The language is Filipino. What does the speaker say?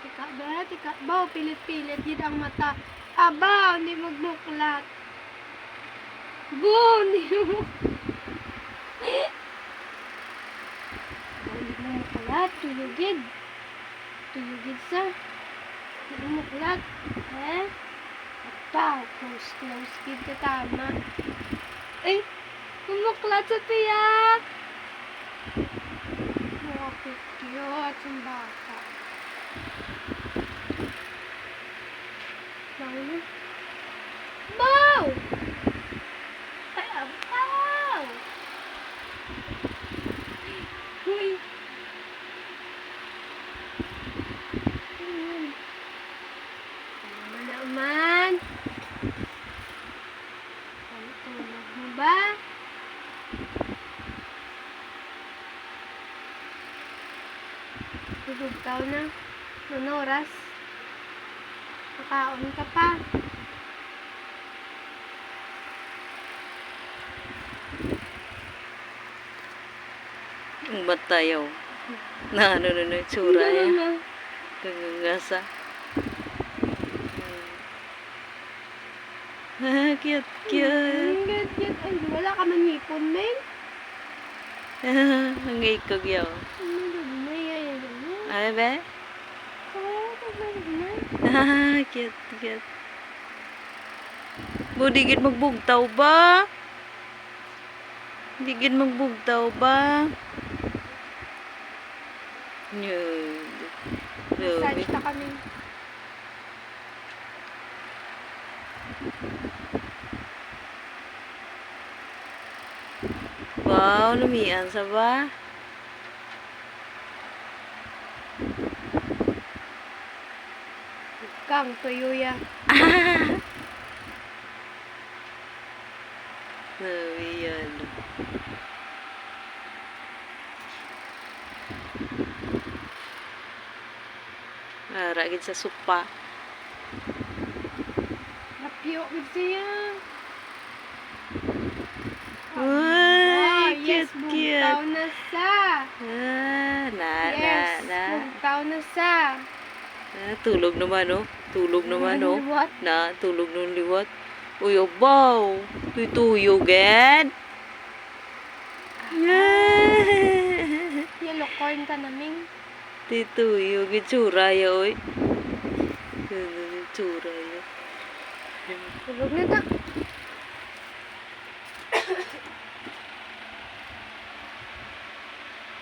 tika, ba, tika, ba, pilit-pilit, yun ang mata. Aba, hindi magmuklat. Bo, hindi mo. Hindi mo muklat, tuyugid. Tuyugid sa. Hindi mo muklat. Eh? Apa, close, close, kid ka tama. Ay, kumuklat sa tiyak. Mukha cute ang bata. Bow! Bow! Ay, ah, bow! Uy! Hmm. Ano naman? Ang tulog mo ba? Tulog ka na. Ano oras? Nakaon ka pa. Ang batayaw. Na ano na na tsura niya. Kagagasa. Ah, cute, cute. Ka man hipon, men. Ang ikog yaw. Ano na. Ah, cute, cute. Budigid magbugtaw ba? Digid magbugtaw ba? Yun. Massage na kami. Wow, lumian sa ba? Kang, tuyo ya. Lumian. Ara gid sa supa. Napyo, with siya. Uy, yes, cute, bugtaw cute. na sa. Ah, na, Yes, na, na. na sa. Ah, tulog naman, oh. Tulog naman, oh. What? Na, tulog nung liwat. Uy, obaw. Tuyog, gan. Yellow corn ka naming. Tituyog, itsura ya, oy. Itsura ya. Tulog na ta.